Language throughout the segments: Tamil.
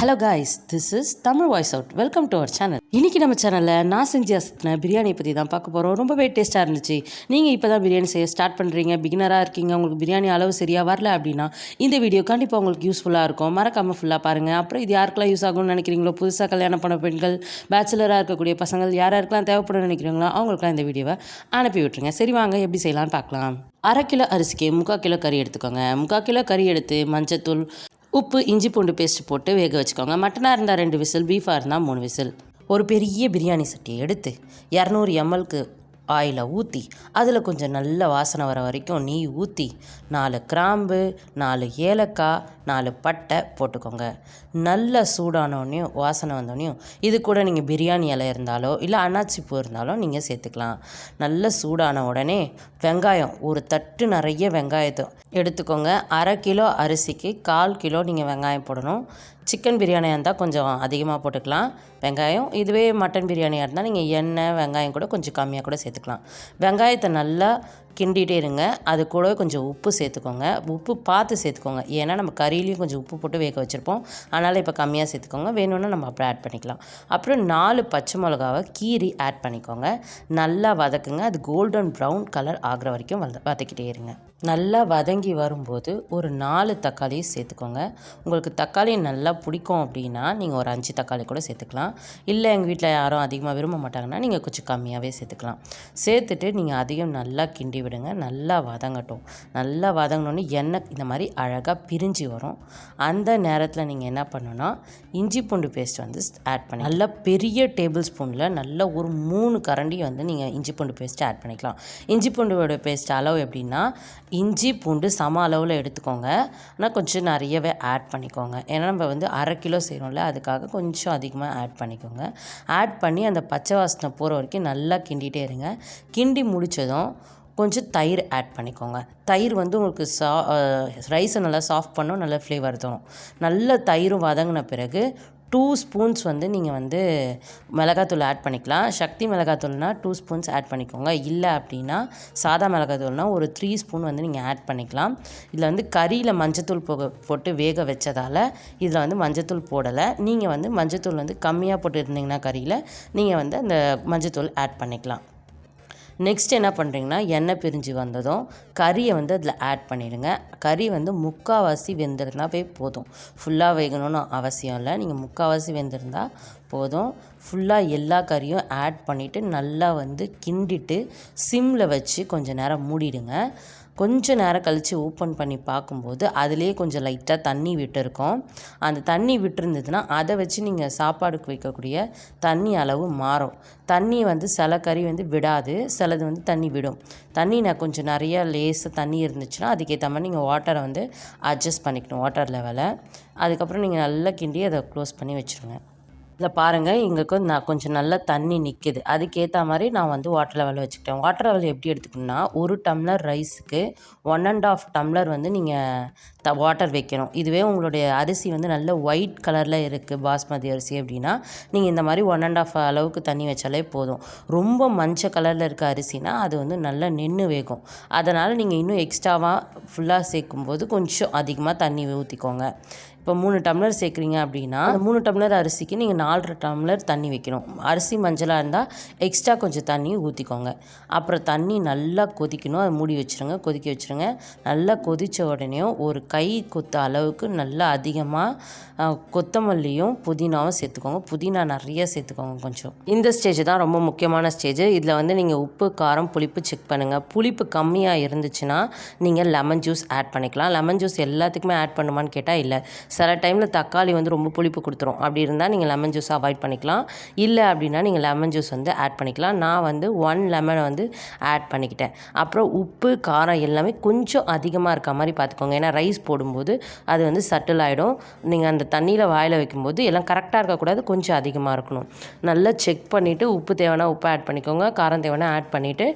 Hello guys this is Tamil voice out welcome to our channel இன்னைக்கு நம்ம சேனலில் நான் செஞ்சு அசத்தின பிரியாணி பற்றி தான் பார்க்க போகிறோம் ரொம்பவே டேஸ்ட்டாக இருந்துச்சு. நீங்கள் இப்போ தான் பிரியாணி செய்ய ஸ்டார்ட் பண்ணுறீங்க பிகினராக இருக்கீங்க உங்களுக்கு பிரியாணி அளவு சரியாக வரல அப்படின்னா இந்த வீடியோ கண்டிப்பாக உங்களுக்கு யூஸ்ஃபுல்லாக இருக்கும். மறக்காமல் ஃபுல்லாக பாருங்கள் அப்புறம் இது யாருக்கெல்லாம் யூஸ் ஆகும்னு நினைக்கிறீங்களோ புதுசாக கல்யாணம் பண்ண பெண்கள் பேச்சுலராக இருக்கக்கூடிய பசங்கள் யார் யாருக்கெல்லாம் தேவைப்படும் நினைக்கிறீங்களோ அவங்களுக்குலாம் இந்த வீடியோவை அனுப்பி விட்டுருங்க. சரி வாங்க. எப்படி செய்யலாம்னு பார்க்கலாம். அரை கிலோ அரிசிக்கு முக்கால் கிலோ கறி எடுத்துக்கோங்க. முக்கால் கிலோ கறி எடுத்து மஞ்சத்தூள் உப்பு இஞ்சி பூண்டு பேஸ்ட் போட்டு வேக வச்சுக்கோங்க. மட்டனாக இருந்தால் ரெண்டு விசில் பீஃபாக இருந்தால் மூணு விசில். ஒரு பெரிய பிரியாணி சட்டியை எடுத்து இரநூறு எம்எல்க்கு ஆயிலை ஊற்றி அதில் கொஞ்சம் நல்ல வாசனை வர வரைக்கும் நெய் ஊற்றி நாலு கிராம்பு நாலு ஏலக்காய் நாலு பட்டை போட்டுக்கோங்க. நல்ல சூடானோடனையும் வாசனை வந்தோடனையும் இது கூட நீங்கள் பிரியாணி இலை இருந்தாலோ இல்லை அன்னாச்சி பூ இருந்தாலோ நீங்கள் சேர்த்துக்கலாம். நல்ல சூடான உடனே வெங்காயம் ஒரு தட்டு நிறைய வெங்காயத்தை எடுத்துக்கோங்க. அரை கிலோ அரிசிக்கு கால் கிலோ நீங்கள் வெங்காயம் போடணும். சிக்கன் பிரியாணியாக இருந்தால் கொஞ்சம் அதிகமாக போட்டுக்கலாம். வெங்காயம் இதுவே மட்டன் பிரியாணியாக இருந்தால் நீங்கள் எண்ணெய் வெங்காயம் கூட கொஞ்சம் கம்மியாக கூட சேர்த்துக்கலாம். வெங்காயத்தை நல்லா கிண்டிகிட்டே இருங்க. அது கூட கொஞ்சம் உப்பு சேர்த்துக்கோங்க. உப்பு பார்த்து சேர்த்துக்கோங்க. ஏன்னா நம்ம கறியிலையும் கொஞ்சம் உப்பு போட்டு வேக வச்சுருப்போம். அதனால் இப்போ கம்மியாக சேர்த்துக்கோங்க. வேணும்னா நம்ம அப்புறம் ஆட் பண்ணிக்கலாம். அப்புறம் நாலு பச்சை மிளகாவை கீரி ஆட் பண்ணிக்கோங்க. நல்லா வதக்குங்க. அது கோல்டன் ப்ரௌன் கலர் ஆகிற வரைக்கும் வத வதக்கிட்டே இருங்க. நல்லா வதங்கி வரும்போது ஒரு நாலு தக்காளியை சேர்த்துக்கோங்க. உங்களுக்கு தக்காளி நல்லா பிடிக்கும் அப்படின்னா நீங்கள் ஒரு அஞ்சு தக்காளி கூட சேர்த்துக்கலாம். இல்லை எங்கள் வீட்டில் யாரும் அதிகமாக விரும்ப மாட்டாங்கன்னா நீங்கள் கொஞ்சம் கம்மியாகவே சேர்த்துக்கலாம். சேர்த்துட்டு நீங்கள் அதிகம் நல்லா கிண்டி விடுங்க. நல்லா வதங்கட்டும். நல்லா வதங்கினோன்னே எண்ணெய் இந்த மாதிரி அழகாக பிரிஞ்சு வரும். அந்த நேரத்தில் நீங்கள் என்ன பண்ணணும்னா இஞ்சி பூண்டு பேஸ்ட் வந்து ஆட் பண்ணி நல்லா பெரிய டேபிள் ஸ்பூனில் நல்லா ஒரு மூணு கரண்டி வந்து நீங்கள் இஞ்சி பூண்டு பேஸ்ட்டு ஆட் பண்ணிக்கலாம். இஞ்சி பூண்டோட பேஸ்ட் அளவு எப்படின்னா இஞ்சி பூண்டு சம அளவில் எடுத்துக்கோங்க. ஆனால் கொஞ்சம் நிறையவே ஆட் பண்ணிக்கோங்க. ஏன்னா நம்ம வந்து அரை கிலோ செய்கிறோம்ல அதுக்காக கொஞ்சம் அதிகமாக ஆட் பண்ணிக்கோங்க. ஆட் பண்ணி அந்த பச்சை வாசனை போகிற வரைக்கும் நல்லா கிண்டிகிட்டே இருங்க. கிண்டி முடித்ததும் கொஞ்சம் தயிர் ஆட் பண்ணிக்கோங்க. தயிர் வந்து உங்களுக்கு சா ரைஸை நல்லா சாஃப்ட் பண்ணும் நல்லா ஃப்ளேவர் தரும். நல்ல தயிரும் வதங்கின பிறகு டூ ஸ்பூன்ஸ் வந்து நீங்கள் வந்து மிளகாத்தூள் ஆட் பண்ணிக்கலாம். சக்தி மிளகாத்தூள்னால் டூ ஸ்பூன்ஸ் ஆட் பண்ணிக்கோங்க. இல்லை அப்படின்னா சாதா மிளகாத்தூள்னால் ஒரு த்ரீ ஸ்பூன் வந்து நீங்கள் ஆட் பண்ணிக்கலாம். இதில் வந்து கறியில் மஞ்சத்தூள் போக போட்டு வேக வச்சதால் இதில் வந்து மஞ்சத்தூள் போடலை. நீங்கள் வந்து மஞ்சத்தூள் வந்து கம்மியாக போட்டு இருந்தீங்கன்னா கறியில் நீங்கள் வந்து அந்த மஞ்சத்தூள் ஆட் பண்ணிக்கலாம். நெக்ஸ்ட் என்ன பண்ணுறீங்கன்னா எண்ணெய் பிரிஞ்சு வந்ததும் கறியை வந்து அதில் ஆட் பண்ணிடுங்க. கறி வந்து முக்கால்வாசி வெந்திருந்தாவே போதும். ஃபுல்லாக வேகணும்னு அவசியம் இல்லை. நீங்கள் முக்கால்வாசி வெந்திருந்தால் போதும். ஃபுல்லாக எல்லா கறியும் ஆட் பண்ணிவிட்டு நல்லா வந்து கிண்டிட்டு சிம்மில் வச்சு கொஞ்சம் நேரம் மூடிடுங்க. கொஞ்ச நேரம் கழித்து ஓப்பன் பண்ணி பார்க்கும்போது அதுலேயே கொஞ்சம் லைட்டாக தண்ணி விட்டுருக்கோம். அந்த தண்ணி விட்டுருந்ததுன்னா அதை வச்சு நீங்கள் சாப்பாடுக்கு வைக்கக்கூடிய தண்ணி அளவு மாறும். தண்ணி வந்து சில கறி வந்து விடாது சிலது வந்து தண்ணி விடும். தண்ணி நான் கொஞ்சம் நிறைய லேஸாக தண்ணி இருந்துச்சுன்னா அதுக்கேற்ற மாதிரி நீங்கள் வாட்டரை வந்து அட்ஜஸ்ட் பண்ணிக்கணும் வாட்டர் லெவலை அதுக்கப்புறம் நீங்கள் நல்லா கிண்டி அதை க்ளோஸ் பண்ணி வச்சுருங்க. இதில் பாருங்கள் எங்களுக்கு நான் கொஞ்சம் நல்லா தண்ணி நிற்கிது அதுக்கேற்ற மாதிரி நான் வந்து வாட்டர் லெவல் வச்சுக்கிட்டேன். வாட்டர் லெவல் எப்படி எடுத்துக்கணும்னா ஒரு டம்ளர் ரைஸுக்கு ஒன் அண்ட் ஆஃப் டம்ளர் வந்து நீங்கள் த வாட்டர் வைக்கணும். இதுவே உங்களுடைய அரிசி வந்து நல்ல ஒயிட் கலரில் இருக்குது பாஸ்மதி அரிசி அப்படின்னா நீங்கள் இந்த மாதிரி ஒன் அண்ட் ஆஃப் அளவுக்கு தண்ணி வச்சாலே போதும். ரொம்ப மஞ்சள் கலரில் இருக்க அரிசினா அது வந்து நல்லா நின்று வேகும். அதனால் நீங்கள் இன்னும் எக்ஸ்ட்ராவாக ஃபுல்லாக சேர்க்கும்போது கொஞ்சம் அதிகமாக தண்ணி ஊற்றிக்கோங்க இப்போ மூணு டம்ளர் சேர்க்குறீங்க அப்படின்னா மூணு டம்ளர் அரிசிக்கு நீங்கள் நாலரை டம்ளர் தண்ணி வைக்கணும். அரிசி மஞ்சளாக இருந்தால் எக்ஸ்ட்ரா கொஞ்சம் தண்ணி ஊற்றிக்கோங்க அப்புறம் தண்ணி நல்லா கொதிக்கணும். அதை மூடி வச்சுருங்க. கொதிக்க வச்சுருங்க. நல்லா கொதித்த உடனே ஒரு கை கொத்த அளவுக்கு நல்லா அதிகமாக கொத்தமல்லியும் புதினாவும் சேர்த்துக்கோங்க. புதினா நிறைய சேர்த்துக்கோங்க கொஞ்சம். இந்த ஸ்டேஜ் தான் ரொம்ப முக்கியமான ஸ்டேஜ் இதில் வந்து நீங்கள் உப்பு காரம் புளிப்பு செக் பண்ணுங்கள் புளிப்பு கம்மியாக இருந்துச்சுன்னா நீங்கள் லெமன் ஜூஸ் ஆட் பண்ணிக்கலாம். லெமன் ஜூஸ் எல்லாத்துக்குமே ஆட் பண்ணுமான்னு கேட்டால் இல்லை. சில டைமில் தக்காளி வந்து ரொம்ப புளிப்பு கொடுத்துரும். அப்படி இருந்தால் நீங்கள் லெமன் ஜூஸ் அவாய்ட் பண்ணிக்கலாம். இல்லை அப்படின்னா நீங்கள் லெமன் ஜூஸ் வந்து ஆட் பண்ணிக்கலாம். நான் வந்து ஒன் லெமனை வந்து ஆட் பண்ணிக்கிட்டேன். அப்புறம் உப்பு காரம் எல்லாமே கொஞ்சம் அதிகமாக இருக்க மாதிரி பார்த்துக்கோங்க. ஏன்னா ரைஸ் போடும்போது அது வந்து சட்டில் ஆகிடும் நீங்கள் அந்த தண்ணியில் வாயில் வைக்கும்போது எல்லாம் கரெக்டாக இருக்கக்கூடாது. கொஞ்சம் அதிகமாக இருக்கணும். நல்லா செக் பண்ணிவிட்டு உப்பு தேவைன்னா உப்பு ஆட் பண்ணிக்கோங்க. காரம் தேவைன்னா ஆட் பண்ணிவிட்டு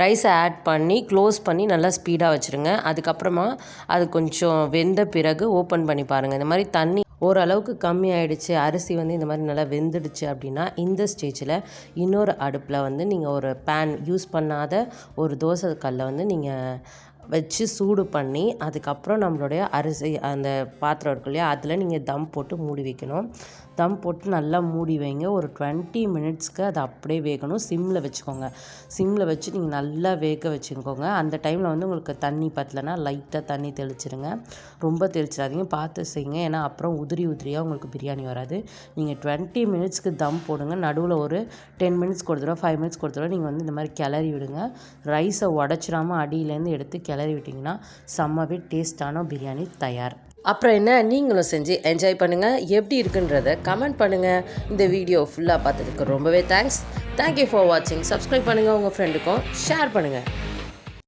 ரைஸை ஆட் பண்ணி க்ளோஸ் பண்ணி நல்லா ஸ்பீடாக வச்சுருங்க. அதுக்கப்புறமா அது கொஞ்சம் வெந்த பிறகு ஓப்பன் பண்ணி பாருங்கள் இந்த மாதிரி தண்ணி ஓரளவுக்கு கம்மியாயிடுச்சு. அரிசி வந்து இந்த மாதிரி நல்லா வெந்துடுச்சு அப்படின்னா இந்த ஸ்டேஜில் இன்னொரு அடுப்பில் வந்து நீங்கள் ஒரு பேன் யூஸ் பண்ணாத ஒரு தோசை கல்லை வந்து நீங்கள் வச்சு சூடு பண்ணி அதுக்கப்புறம் நம்மளுடைய அரிசி அந்த பாத்திரம் இருக்கு இல்லையா அதில் நீங்கள் தம் போட்டு மூடி வைக்கணும். தம் போட்டு நல்லா மூடி வைங்க. ஒரு டுவெண்ட்டி மினிட்ஸ்க்கு அது அப்படியே வேகணும். சிம்மில் வச்சுக்கோங்க. சிம்மில் வச்சு நீங்கள் நல்லா வேக வச்சுக்கோங்க. அந்த டைமில் வந்து உங்களுக்கு தண்ணி பத்தலைன்னா லைட்டாக தண்ணி தெளிச்சிடுங்க ரொம்ப தெளிச்சிடாதீங்க. பார்த்து செய்யுங்க. ஏன்னா அப்புறம் உதிரி உதிரியாக உங்களுக்கு பிரியாணி வராது. நீங்கள் டுவெண்ட்டி மினிட்ஸ்க்கு தம் போடுங்க. நடுவில் ஒரு டென் மினிட்ஸ் கொடுத்துருவோம் ஃபைவ் மினிட்ஸ் கொடுத்துருவோம் நீங்கள் வந்து இந்த மாதிரி கிளறி விடுங்க. ரைஸை உடச்சிடாமல் அடியிலேருந்து எடுத்து கிளறி விட்டிங்கன்னா செம்மவே டேஸ்ட்டான பிரியாணி தயார். அப்புறம் என்ன நீங்களும் செஞ்சு என்ஜாய் பண்ணுங்கள் எப்படி இருக்குன்றத கமெண்ட் பண்ணுங்கள் இந்த வீடியோ ஃபுல்லாக பார்த்ததுக்கு ரொம்பவே தேங்க்ஸ் தேங்க்யூ ஃபார் வாட்சிங் சப்ஸ்கிரைப் பண்ணுங்கள் உங்கள் ஃப்ரெண்டுக்கும் ஷேர் பண்ணுங்கள்